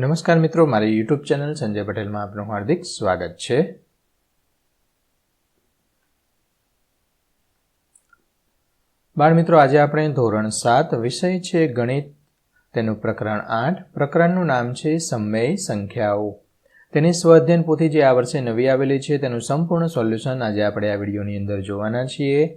નમસ્કાર મિત્રો, મારી યુટ્યુબ ચેનલ સંજય પટેલમાં આપનું હાર્દિક સ્વાગત છે. બાળ મિત્રો, આજે આપણે ધોરણ સાત વિષય છે ગણિત. તેનું પ્રકરણ આઠ. પ્રકરણનું નામ છે સમય સંખ્યાઓ. તેની સ્વઅધ્યયન પોથી જે આ વર્ષે નવી આવેલી છે, તેનું સંપૂર્ણ સોલ્યુશન આજે આપણે આ વિડીયોની અંદર જોવાના છીએ.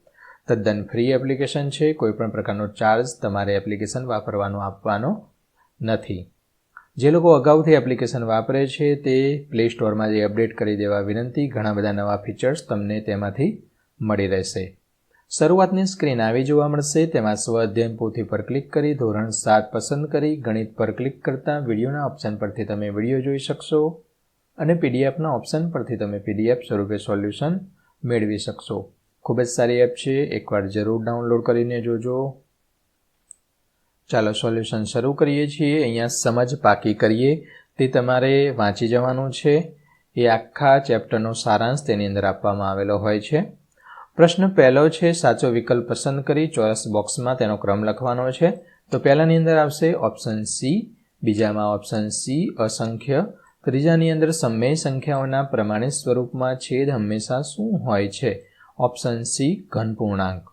તદ્દન ફ્રી એપ્લિકેશન છે. કોઈપણ પ્રકારનો ચાર્જ તમારે એપ્લિકેશન વાપરવાનો, આપવાનો નથી. જે લોકો અગાઉથી એપ્લિકેશન વાપરે છે, તે પ્લે સ્ટોરમાં જે અપડેટ કરી દેવા વિનંતી, ઘણા બધા નવા ફીચર્સ તમને તેમાંથી મળી રહેશે. શરૂઆતની સ્ક્રીન આવી જોવા મળશે. તેમાં સ્વ અધ્યયન પોથી પર ક્લિક કરી, ધોરણ સાત પસંદ કરી, ગણિત પર ક્લિક કરતાં વિડીયોના ઓપ્શન પરથી તમે વીડિયો જોઈ શકશો અને પીડીએફના ઓપ્શન પરથી તમે પીડીએફ સ્વરૂપે સોલ્યુશન મેળવી શકશો. ખૂબ જ સારી એપ છે. એકવાર જરૂર ડાઉનલોડ કરીને જોજો. ચાલો સોલ્યુશન શરૂ કરીએ છીએ. અહીંયા સમજ પાકી કરીએ. તે તમારે વાંચી જવાનું છે. એ આખા ચેપ્ટરનો સારાંશ તેની અંદર આપવામાં આવેલો હોય છે. પ્રશ્ન પહેલો છે, સાચો વિકલ્પ પસંદ કરી ચોરસ બોક્સમાં તેનો ક્રમ લખવાનો છે. તો પહેલાની અંદર આવશે ઓપ્શન સી બીજામાં ઓપ્શન સી અસંખ્ય. ત્રીજાની અંદર સમય સંખ્યાઓના પ્રમાણિત સ્વરૂપમાં છેદ હંમેશા શું હોય છે? ઓપ્શન સી ઘન પૂર્ણાંક.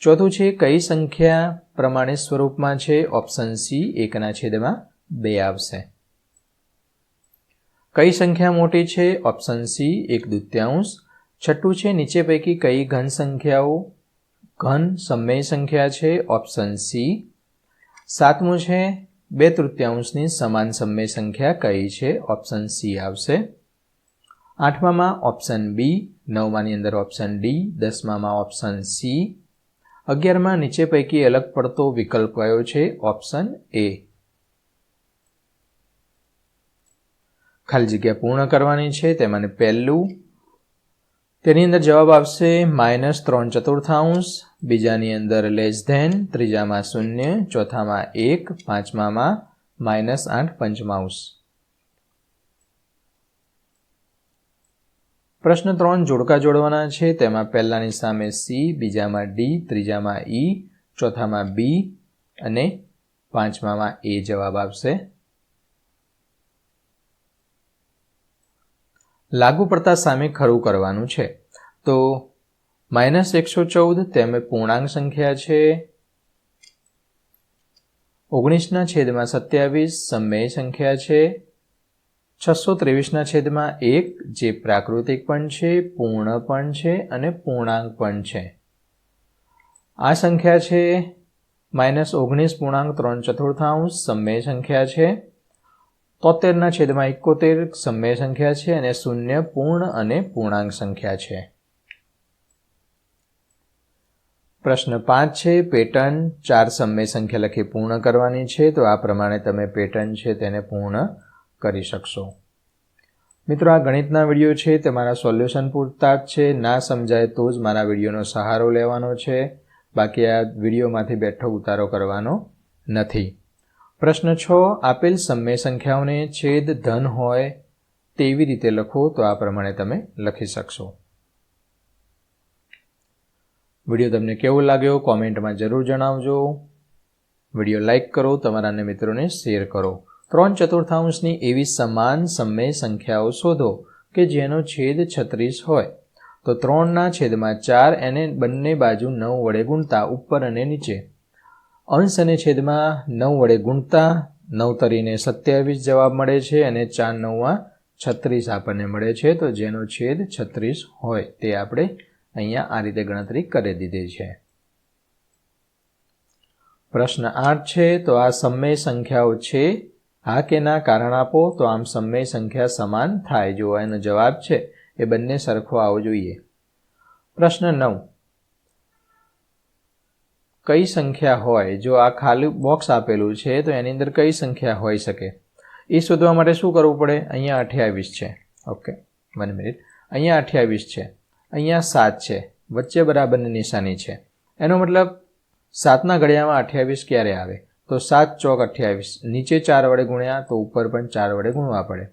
ચોથું છે, કઈ સંખ્યા પ્રમાણે સ્વરૂપમાં છે? ઓપ્શન સી એકના છેદમાં બે આવશે. કઈ સંખ્યા મોટી છે? ઓપ્શન સી એક દૂત્યાંશ. છઠ્ઠું છે, નીચે પૈકી કઈ ઘન સંખ્યાઓ? ઘન સમય સંખ્યા છે? ઓપ્શન સી સાતમું છે, બે તૃતીયાંશની સમાન સમય સંખ્યા કઈ છે? ઓપ્શન સી આવશે. આઠમામાં ઓપ્શન બી નવમાની અંદર ઓપ્શન ડી દસમામાં ઓપ્શન સી અગિયારમાં નીચે પૈકી અલગ પડતો વિકલ્પ કયો છે? ઓપ્શન એ ખાલી જગ્યા પૂર્ણ કરવાની છે, તેમાંને પહેલું. તેની અંદર જવાબ આવશે માઇનસ ત્રણ ચતુર્થાંશ, બીજાની અંદર લેસ ધેન ત્રીજામાં શૂન્ય, ચોથામાં એક, પાંચમામાં માઇનસ આઠ, પંચમાંશ. પ્રશ્ન ત્રણ, જોડકા જોડવાના છે. તેમાં પહેલાની સામે સી, બીજામાં ડી, ત્રીજામાં ઈ, ચોથામાં બી અને પાંચમામાં એ જવાબ આવશે લાગુ પડતા સામે ખરું કરવાનું છે. તો માઇનસ એકસો ચૌદ, તેમ પૂર્ણાંક સંખ્યા છે. ઓગણીસના છેદમાં સત્યાવીસ, સમય સંખ્યા છે. છસો ત્રેવીસના છેદમાં એક, જે પ્રાકૃતિક પણ છે, પૂર્ણ પણ છે અને પૂર્ણાંક પણ છે. આ સંખ્યા છે માઇનસ ઓગણીસ પૂર્ણાંક ત્રણ ચતુર્થાંશ, સમય સંખ્યા છે તોતેરના છેદમાં એકોતેર, સમય સંખ્યા છે અને શૂન્ય પૂર્ણ અને પૂર્ણાંક સંખ્યા છે. પ્રશ્ન પાંચ છે, પેટર્ન ચાર સમય સંખ્યા લખી પૂર્ણ કરવાની છે, તો આ પ્રમાણે તમે પેટર્ન છે તેને પૂર્ણ કરી શકશો. મિત્રો, આ ગણિતના વીડિયો છે, તે મારા સોલ્યુશન પૂરતા જ છે. ના સમજાય તો જ મારા વિડીયોનો સહારો લેવાનો છે. બાકી આ વિડીયોમાંથી બેઠો ઉતારો કરવાનો નથી. પ્રશ્ન છ, આપેલ સમય સંખ્યાઓને છેદ ધન હોય તેવી રીતે લખો તો આ પ્રમાણે તમે લખી શકશો. વીડિયો તમને કેવો લાગ્યો કોમેન્ટમાં જરૂર જણાવજો. વીડિયો લાઇક કરો, તમારા મિત્રોને શેર કરો. ત્રણ ચતુર્થાંશની એવી સમાન સમય સંખ્યાઓ શોધો કે જેનો છેદ છત્રીસ હોય. તો ત્રણના છેદમાં ચાર એને બંને બાજુ નવ વડે ગુણતા ઉપર અને નીચે. અંશ અને છેદમાં નવ વડે ગુણતા નવ તરીને સત્યાવીસ જવાબ મળે છે અને ચાર નવમાં છત્રીસ આપણને મળે છે. તો જેનો છેદ છત્રીસ હોય તે આપણે અહીંયા આ રીતે ગણતરી કરી દીધી છે. પ્રશ્ન આઠ છે. તો આ સમય સંખ્યાઓ છે હા કે ના કારણ આપો તો આમ સમય સંખ્યા સમાન થાય. જો એનો જવાબ છે, એ બંને સરખો આવવો જોઈએ. પ્રશ્ન નવ. કઈ સંખ્યા હોય? જો આ ખાલી બોક્સ આપેલું છે, તો એની અંદર કઈ સંખ્યા હોઈ શકે? એ શોધવા માટે શું કરવું પડે? અહીંયા અઠ્યાવીસ છે. ઓકે વન મિનિટ અહીંયા અઠ્યાવીસ છે. અહીંયા સાત છે. વચ્ચે બરાબરની નિશાની છે. એનો મતલબ સાતના ઘડિયામાં અઠ્યાવીસ ક્યારે આવે? તો સાત ચોક અઠ્યાવીસ. નીચે ચાર વડે ગુણ્યા તો ઉપર પણ ચાર વડે ગુણવા પડે.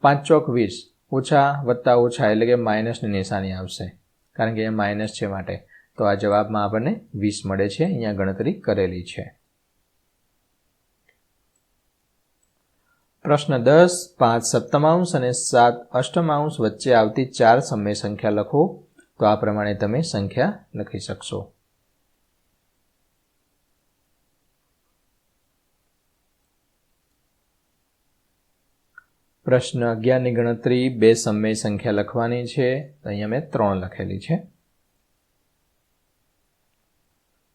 પાંચ ચોક વીસ. ઓછા વત્તા ઓછા એટલે કે માઇનસની નિશાની આવશે. કારણ કે એ માઇનસ છે માટે. તો આ જવાબમાં આપણને વીસ મળે છે. અહીંયા ગણતરી કરેલી છે. પ્રશ્ન દસ, પાંચ સપ્તમાંશ અને સાત અષ્ટમાંશ વચ્ચે આવતી ચાર સમય સંખ્યા લખો. તો આ પ્રમાણે તમે સંખ્યા લખી શકશો. પ્રશ્ન અગિયારની ગણતરી, બે સમય સંખ્યા લખવાની છે. અહીંયા મેં ત્રણ લખેલી છે.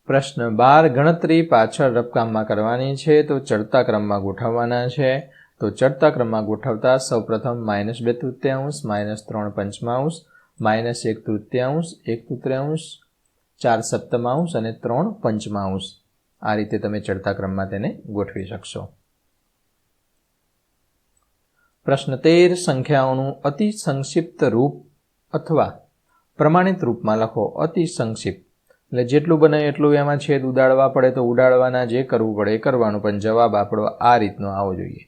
પ્રશ્ન બાર, ગણતરી પાછળ રપકામમાં કરવાની છે, તો ચડતા ક્રમમાં ગોઠવવાના છે. તો ચડતા ક્રમમાં ગોઠવતા સૌપ્રથમ માઇનસ બે તૃતીયાંશ, માઇનસ ત્રણ પંચમાંશ, માઇનસ એક તૃતીયાંશ એક તૃતીયાંશ, ચાર સપ્તમાંશ અને ત્રણ પંચમાંશ. આ રીતે તમે ચડતા ક્રમમાં તેને ગોઠવી શકશો. પ્રશ્ન તેર સંખ્યાઓનું અતિ સંક્ષિપ્ત રૂપ અથવા પ્રમાણિત રૂપમાં લખો અતિ સંક્ષિપ્ત. એટલે જેટલું બને એટલું એમાં છેદ ઉડાડવા પડે તો ઉડાડવાના જે કરવું પડે એ કરવાનું, પણ જવાબ આપણો આ રીતનો આવવો જોઈએ.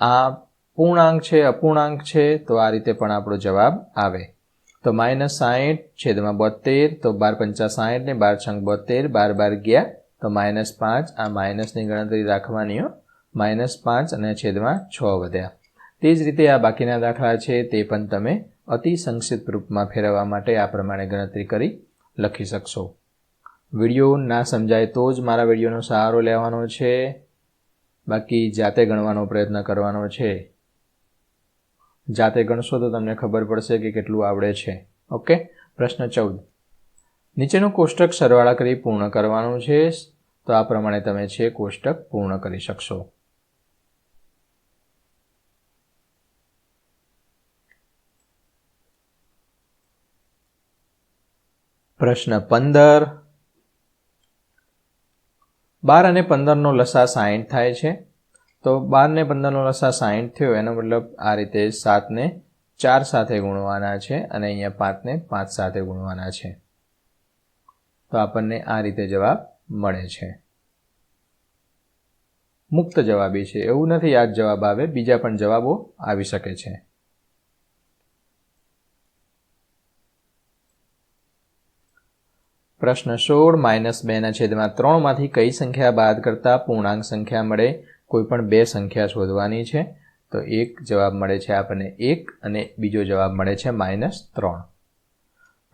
આ પૂર્ણાંક છે, અપૂર્ણાંક છે, તો આ રીતે પણ આપણો જવાબ આવે. તો માઇનસ સાહીઠ છેદમાં બોતેર તો બાર પંચા સાહીઠ ને બાર છંગ બોતેર બાર બાર ગયા, તો માઇનસ પાંચ, આ માઇનસની ગણતરી રાખવાની માઇનસ પાંચ અને છેદમાં છ વધ્યા. તે જ રીતે આ બાકીના દાખલા છે, તે પણ તમે અતિ સંક્ષિપ્ત રૂપમાં ફેરવવા માટે આ પ્રમાણે ગણતરી કરી લખી શકશો. વીડિયો ના સમજાય તો જ મારા વિડીયોનો સહારો લેવાનો છે. બાકી જાતે ગણવાનો પ્રયત્ન કરવાનો છે. જાતે ગણશો તો તમને ખબર પડશે કે કેટલું આવડે છે. ઓકે પ્રશ્ન ચૌદ. નીચેનું કોષ્ટક સરવાળા કરી પૂર્ણ કરવાનું છે. તો આ પ્રમાણે તમે છે, કોષ્ટક પૂર્ણ કરી શકશો. પ્રશ્ન પંદર. બાર અને પંદરનો લસા સાહીઠ થાય છે. તો બાર ને પંદરનો લસા સાહીઠ થયો, એનો મતલબ આ રીતે સાતને ચાર સાથે ગુણવાના છે અને અહીંયા પાંચને પાંચ સાથે ગુણવાના છે. તો આપણને આ રીતે જવાબ મળે છે. મુક્ત જવાબી છે. એવું નથી આ જવાબ આવે, બીજા પણ જવાબો આવી શકે છે. પ્રશ્ન સોળ, માઇનસ બેના છેદમાં ત્રણમાંથી કઈ સંખ્યા બાદ કરતાં પૂર્ણાંક સંખ્યા મળે? કોઈ પણ બે સંખ્યા શોધવાની છે. તો એક જવાબ મળે છે આપણને એક અને બીજો જવાબ મળે છે માઇનસ ત્રણ.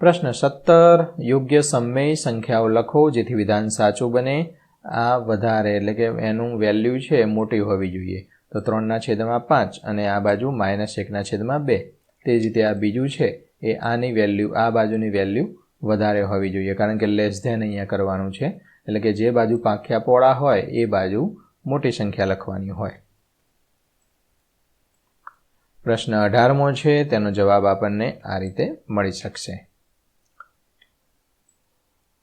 પ્રશ્ન સત્તર, યોગ્ય સમય સંખ્યાઓ લખો જેથી વિધાન સાચું બને. આ વધારે એટલે કે એનું વેલ્યુ છે એ મોટી હોવી જોઈએ. તો ત્રણના છેદમાં પાંચ અને આ બાજુ માઇનસ એકના છેદમાં બે. તે જ રીતે આ બીજું છે એ આની વેલ્યુ આ બાજુની વેલ્યુ વધારે હોવી જોઈએ, કારણ કે લેસ ધેન અહીંયા કરવાનું છે. એટલે કે જે બાજુ પાંખ્યા પોળા હોય, એ બાજુ મોટી સંખ્યા લખવાની હોય. પ્રશ્ન અઢારમો છે, તેનો જવાબ આપણને આ રીતે મળી શકશે.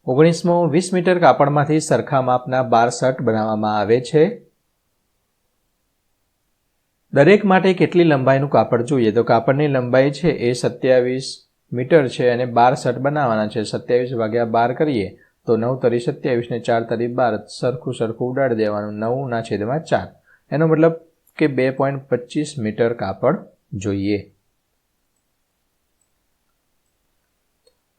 ઓગણીસમો, વીસ મીટર કાપડમાંથી સરખા માપના બાર શર્ટ બનાવવામાં આવે છે. દરેક માટે કેટલી લંબાઈનું કાપડ જોઈએ? તો કાપડની લંબાઈ છે એ સત્યાવીસ મીટર છે અને બાર શર્ટ બનાવવાના છે. સત્યાવીસ વાગ્યા બાર કરીએ તો નવ તરી સત્યાવીસને ચાર તરી બાર સરખું સરખું ઉડાડી દેવાનું. નવના છેદમાં ચાર. એનો મતલબ કે બે પોઈન્ટ પચીસ મીટર કાપડ જોઈએ.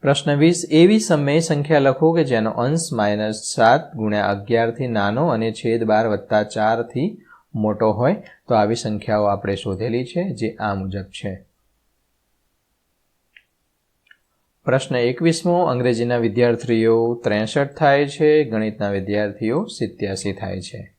પ્રશ્ન વીસ. એવી સમયે સંખ્યા લખો કે જેનો અંશ માઇનસ સાત ગુણ્યા અગિયારથી નાનો અને છેદ બાર વત્તા ચારથી મોટો હોય. તો આવી સંખ્યાઓ આપણે શોધેલી છે જે આ મુજબ છે. પ્રશ્ન એકવીસમો, અંગ્રેજીના વિદ્યાર્થીઓ ત્રેસઠ થાય છે, ગણિતના વિદ્યાર્થીઓ સિત્યાસી થાય છે.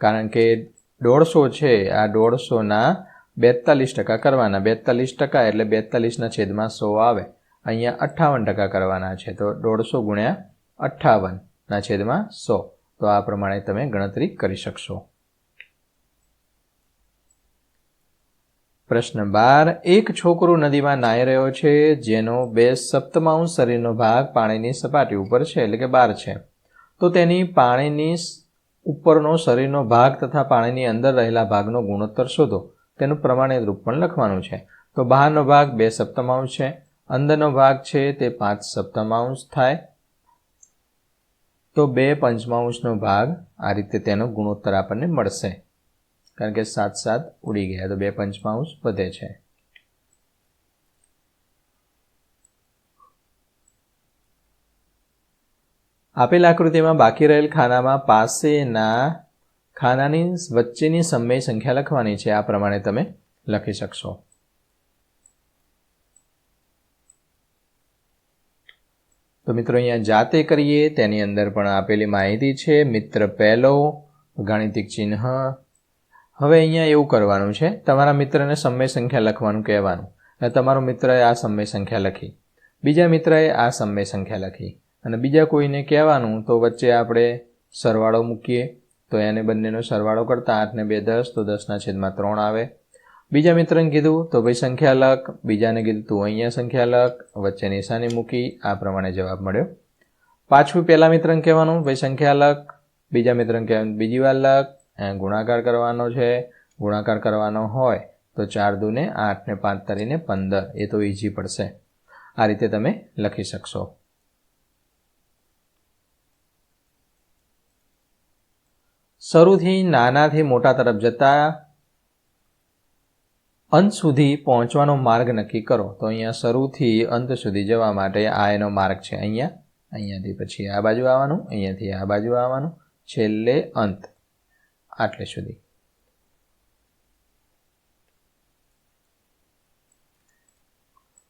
કારણ કે દોઢસો છે, આ દોઢસોના બેતાલીસ ટકા કરવાના. બેતાલીસ ટકા એટલે બેતાલીસના છેદમાં સો આવે. અહીંયા અઠ્ઠાવન ટકા કરવાના છે, તો દોઢસો ગુણ્યા અઠ્ઠાવનના છેદમાં સો. તો આ પ્રમાણે તમે ગણતરી કરી શકશો. પ્રશ્ન બાર, એક છોકરો નદીમાં નાહી રહ્યો છે, જેનો બે સપ્તમાંશ શરીરનો ભાગ પાણીની સપાટી ઉપર છે, એટલે કે બાર છે. તો તેની પાણીની ઉપરનો શરીરનો ભાગ તથા પાણીની અંદર રહેલા ભાગનો ગુણોત્તર શોધો. તેનું પ્રમાણિત રૂપ પણ લખવાનું છે. તો બહારનો ભાગ બે સપ્તમાંશ છે, અંદરનો ભાગ છે તે પાંચ સપ્તમાંશ થાય. તો બે પંચમાંશનો ભાગ આ રીતે તેનો ગુણોત્તર આપણને મળશે. કારણ કે સાત સાત ઉડી ગયા. તો બે પંચમાંશ વધે છે. આપેલ આકૃતિમાં બાકી રહેલ ખાનામાં પાસેના ખાનાની વચ્ચેની સમય સંખ્યા લખવાની છે. આ પ્રમાણે તમે લખી શકશો. તો મિત્રો, અહીંયા જાતે કરીએ. તેની અંદર પણ આપેલી માહિતી છે. મિત્ર પહેલો, ગાણિતિક ચિહ્ન હવે અહીંયા એવું કરવાનું છે, તમારા મિત્રને સમય સંખ્યા લખવાનું કહેવાનું. અને તમારો મિત્રએ આ સમય સંખ્યા લખી. બીજા મિત્રએ આ સમય સંખ્યા લખી. અને બીજા કોઈને કહેવાનું તો વચ્ચે આપણે સરવાળો મૂકીએ. તો એને બંનેનો સરવાળો કરતાં આઠને બે દસ, તો દસના છેદમાં ત્રણ આવે. બીજા મિત્રને કીધું, તો ભાઈ સંખ્યા લખ. બીજાને કીધું, તું અહીંયા સંખ્યા લખ. વચ્ચે નિશાની મૂકી. આ પ્રમાણે જવાબ મળ્યો. પાછું પહેલા મિત્રને કહેવાનું, ભાઈ સંખ્યા લખ. બીજા મિત્રને કહેવાનું, બીજી વાર લખ. ગુણાકાર કરવાનો છે, ગુણાકાર કરવાનો હોય તો ચાર દુને આઠ ને પાંચ તરીને પંદર. એ તો ઇઝી પડશે. આ રીતે તમે લખી શકશો. શરૂથી નાનાથી મોટા તરફ જતા અંત સુધી પહોંચવાનો માર્ગ નક્કી કરો. તો અહીંયા શરૂથી અંત સુધી જવા માટે આ એનો માર્ગ છે. અહીંયા, અહીંયાથી પછી આ બાજુ આવવાનું, અહીંયાથી આ બાજુ આવવાનું. છેલ્લે અંત. આટલે સુધી.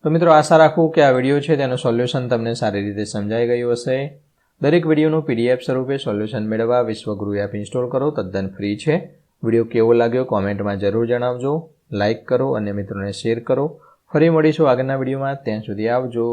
તો મિત્રો આશા રાખું કે આ વીડિયો છે તેનું સોલ્યુશન તમને સારી રીતે સમજાઈ ગયું હશે. દરેક વિડીયોનું પીડીએફ સ્વરૂપે સોલ્યુશન મેળવવા વિશ્વગુરુ એપ ઇન્સ્ટોલ કરો, તદ્દન ફ્રી છે. વીડિયો કેવો લાગ્યો કોમેન્ટમાં જરૂર જણાવજો. લાઇક કરો અને મિત્રોને શેર કરો. ફરી મળીશું આગળના વિડીયોમાં. ત્યાં સુધી આવજો.